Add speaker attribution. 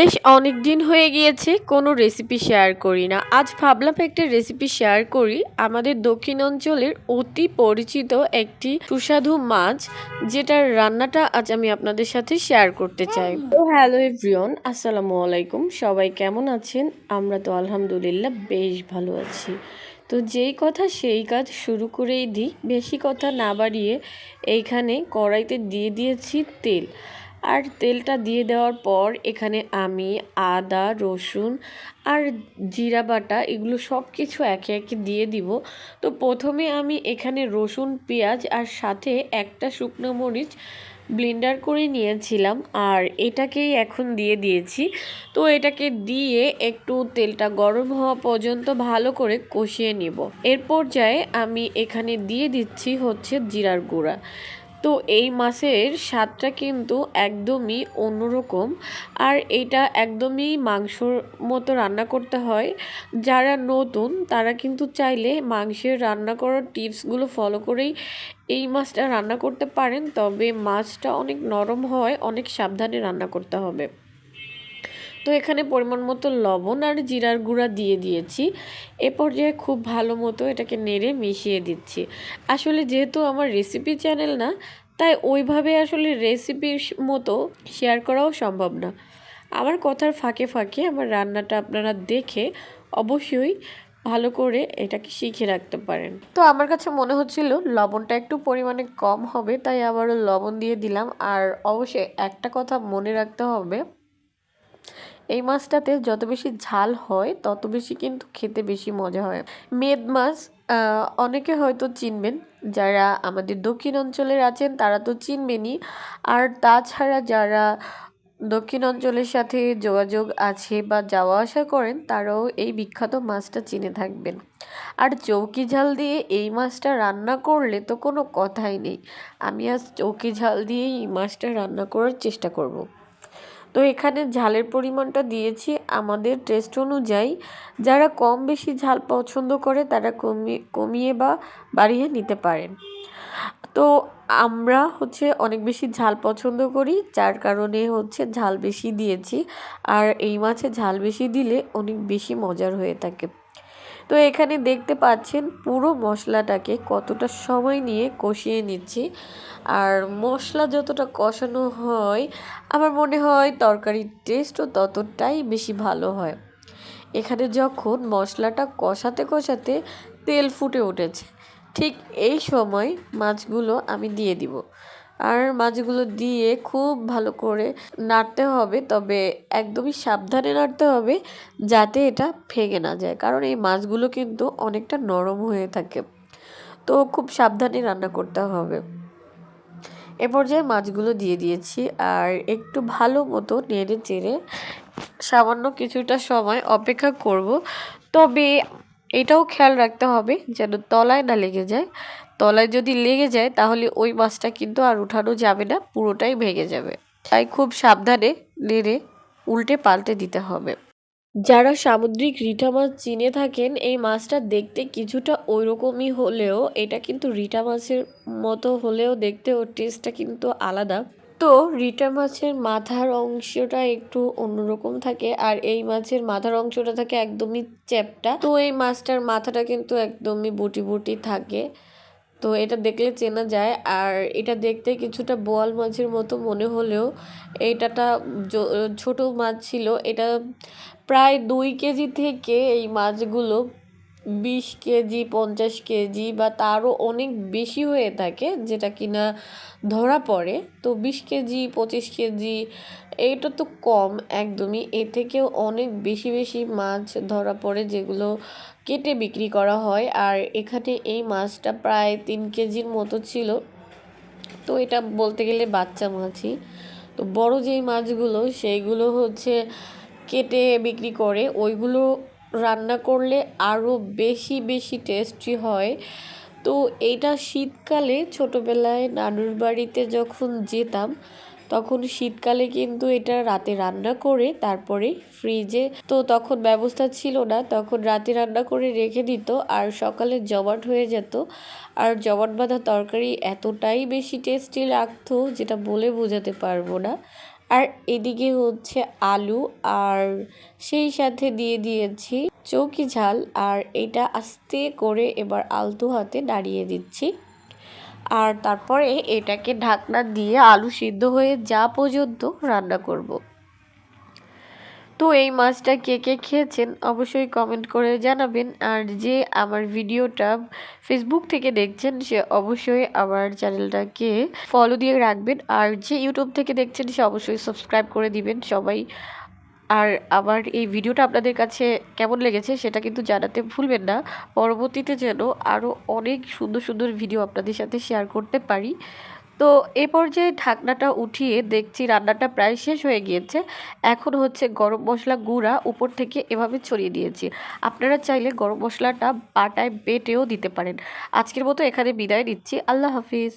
Speaker 1: বেশ অনেক দিন হয়ে গিয়েছে, কোনো রেসিপি শেয়ার করি না। আজ ভাবলাম একটা রেসিপি শেয়ার করি। আমাদের দক্ষিণ অঞ্চলের অতি পরিচিত একটি সুস্বাদু মাছ, যেটার রান্নাটা আজ আমি আপনাদের সাথে শেয়ার করতে চাই। হ্যালো এভরিওন আসসালামু আলাইকুম। সবাই কেমন আছেন? আমরা তো আলহামদুলিল্লাহ বেশ ভালো আছি। তো যেই কথা সেই কাজ শুরু করেই দিই। বেশি কথা না বাড়িয়ে এইখানে কড়াইতে দিয়ে দিয়েছি তেল। আর তেলটা দিয়ে দেওয়ার পর এখানে আমি আদা, রসুন আর জিরা বাটা এগুলো সব কিছু একে একে দিয়ে দিব। তো প্রথমে আমি এখানে রসুন, পেঁয়াজ আর সাথে একটা শুকনো মরিচ ব্লেন্ডার করে নিয়েছিলাম আর এটাকেই এখন দিয়ে দিয়েছি। তো এটাকে দিয়ে একটু তেলটা গরম হওয়া পর্যন্ত ভালো করে কষিয়ে নিব। এর পর্যায়ে আমি এখানে দিয়ে দিচ্ছি হচ্ছে জিরার গুঁড়া। তো এই মাছের স্বাদটা কিন্তু একদমই অন্যরকম। আর এটা একদমই মাংসর মতো রান্না করতে হয়। যারা নতুন, তারা কিন্তু চাইলে মাংসের রান্না করার টিপসগুলো ফলো করেই এই মাছটা রান্না করতে পারেন। তবে মাছটা অনেক নরম হয়, অনেক সাবধানে রান্না করতে হবে। তো এখানে পরিমাণ মতো লবণ আর জিরার গুঁড়া দিয়ে দিয়েছি। এ পর্যায়ে খুব ভালো মতো এটাকে নেড়ে মিশিয়ে দিচ্ছি। আসলে যেহেতু আমার রেসিপি চ্যানেল না, তাই ওইভাবে আসলে রেসিপির মতো শেয়ার করাও সম্ভব না। আমার কথার ফাঁকে ফাঁকে আমার রান্নাটা আপনারা দেখে অবশ্যই ভালো করে এটাকে শিখে রাখতে পারেন। তো আমার কাছে মনে হচ্ছিল লবণটা একটু পরিমাণে কম হবে, তাই আবারও লবণ দিয়ে দিলাম। আর অবশ্যই একটা কথা মনে রাখতে হবে এই মাছটাতে যত বেশি ঝাল হয়, তত বেশি কিন্তু খেতে বেশি মজা হয়। মেদ মাছ অনেকে হয়তো চিনবেন। যারা আমাদের দক্ষিণ অঞ্চলের আছেন, তারা তো চিনবেনই। আর তাছাড়া যারা দক্ষিণ অঞ্চলের সাথে যোগাযোগ আছে বা যাওয়া আসা করেন, তারাও এই বিখ্যাত মাছটা চিনে থাকবেন। আর চৌকি ঝাল দিয়ে এই মাছটা রান্না করলে তো কোনো কথাই নেই। আমি আজ চৌকি ঝাল দিয়েই এই মাছটা রান্না করার চেষ্টা করব। তো এখানে ঝালের পরিমাণটা দিয়েছি আমাদের টেস্ট অনুযায়ী। যারা কম বেশি ঝাল পছন্দ করে তারা কমিয়ে কমিয়ে বা বাড়িয়ে নিতে পারেন। তো আমরা হচ্ছে অনেক বেশি ঝাল পছন্দ করি, যার কারণে হচ্ছে ঝাল বেশি দিয়েছি। আর এই মাছে ঝাল বেশি দিলে অনেক বেশি মজার হয়ে থাকে। তো এখানে দেখতে পাচ্ছেন পুরো মশলাটাকে কতটা সময় নিয়ে কষিয়ে নিচ্ছি। আর মশলা যতটা কষানো হয়, আমার মনে হয় তরকারির টেস্টও ততটাই বেশি ভালো হয়। এখানে যখন মশলাটা কষাতে কষাতে তেল ফুটে উঠেছে, ঠিক এই সময় মাছগুলো আমি দিয়ে দিব। আর মাছগুলো দিয়ে খুব ভালো করে নাড়তে হবে, তবে একদমই সাবধানে নাড়তে হবে যাতে এটা ভেঙে না যায়, কারণ এই মাছগুলো কিন্তু অনেকটা নরম হয়ে থাকে। তো খুব সাবধানে রান্না করতে হবে। এ পর্যায়ে মাছগুলো দিয়ে দিয়েছি আর একটু ভালো মতো নেড়ে চেড়ে সামান্য কিছুটা সময় অপেক্ষা করব, তবে এটাও খেয়াল রাখতে হবে যেন তলায় না লেগে যায়। তলায় যদি লেগে যায়, তাহলে ওই মাছটা কিন্তু আর উঠানো যাবে না, পুরোটাই ভেঙে যাবে। তাই খুব সাবধানে নেড়ে, উল্টে পাল্টে দিতে হবে। যারা সামুদ্রিক রিঠা মাছ চিনে থাকেন, এই মাছটা দেখতে কিছুটা ওই রকমই হলেও, এটা কিন্তু রিঠা মাছের মতো হলেও দেখতে ওর টেস্টটা কিন্তু আলাদা। তো রিটা মাছের মাথার অংশটা একটু অন্যরকম থাকে আর এই মাছের মাথার অংশটা থাকে একদমই চ্যাপটা। তো এই মাছটার মাথাটা কিন্তু একদমই বুটি বুটি থাকে। তো এটা দেখলে চেনা যায় আর এটা দেখতে কিছুটা বোয়াল মাছের মতো মনে হলেও এটাটা ছোট মাছ ছিল। এটা প্রায় দুই কেজি থেকে এই মাছগুলো বিশ কেজি, পঞ্চাশ কেজি বা তারও অনেক বেশি হয়ে থাকে, যেটা কিনা ধরা পড়ে। তো বিশ কেজি, পঁচিশ কেজি, এইটা তো কম একদমই। এ থেকেও অনেক বেশি বেশি মাছ ধরা পড়ে যেগুলো কেটে বিক্রি করা হয়। আর এখানে এই মাছটা প্রায় তিন কেজির মতো ছিল। তো এটা বলতে গেলে বাচ্চা মাছই। তো বড় যেই মাছগুলো, সেইগুলো হচ্ছে কেটে বিক্রি করে। ওইগুলো রান্না করলে আরও বেশি বেশি টেস্টি হয়। তো এইটা শীতকালে, ছোটোবেলায় নানুর বাড়িতে যখন যেতাম, তখন শীতকালে কিন্তু এটা রাতে রান্না করে তারপরে ফ্রিজে তো তখন ব্যবস্থা ছিল না। তখন রাতে রান্না করে রেখে দিত আর সকালে জমাট হয়ে যেত। আর জমাট বাঁধা তরকারি এতটাই বেশি টেস্টি লাগতো যেটা বলে বোঝাতে পারব না। আর এদিকে হচ্ছে আলু আর সেই সাথে দিয়ে দিয়েছি চৌকি ঝাল আর এটা আস্তে করে এবার আলতু হাতে দাঁড়িয়ে দিচ্ছি আর তারপরে এটাকে ঢাকনা দিয়ে আলু সিদ্ধ হয়ে যা পর্যন্ত রান্না করব। তো এই মাছটা কে কে খেয়েছেন অবশ্যই কমেন্ট করে জানাবেন। আর যে আমার ভিডিওটা ফেসবুক থেকে দেখছেন, সে অবশ্যই আমার চ্যানেলটাকে ফলো দিয়ে রাখবেন। আর যে ইউটিউব থেকে দেখছেন, সে অবশ্যই সাবস্ক্রাইব করে দিবেন সবাই। আর আমার এই ভিডিওটা আপনাদের কাছে কেমন লেগেছে, সেটা কিন্তু জানাতে ভুলবেন না। পরবর্তীতে যেন আরও অনেক সুন্দর সুন্দর ভিডিও আপনাদের সাথে শেয়ার করতে পারি। তো এ পর্যায়ে ঢাকনাটা উঠিয়ে দেখছি রান্নাটা প্রায় শেষ হয়ে গিয়েছে। এখন হচ্ছে গরম মশলা গুঁড়া উপর থেকে এভাবে ছড়িয়ে দিয়েছি। আপনারা চাইলে গরম মশলাটা বাটায় বেটেও দিতে পারেন। আজকের মতো এখানে বিদায় নিচ্ছি। আল্লাহ হাফিজ।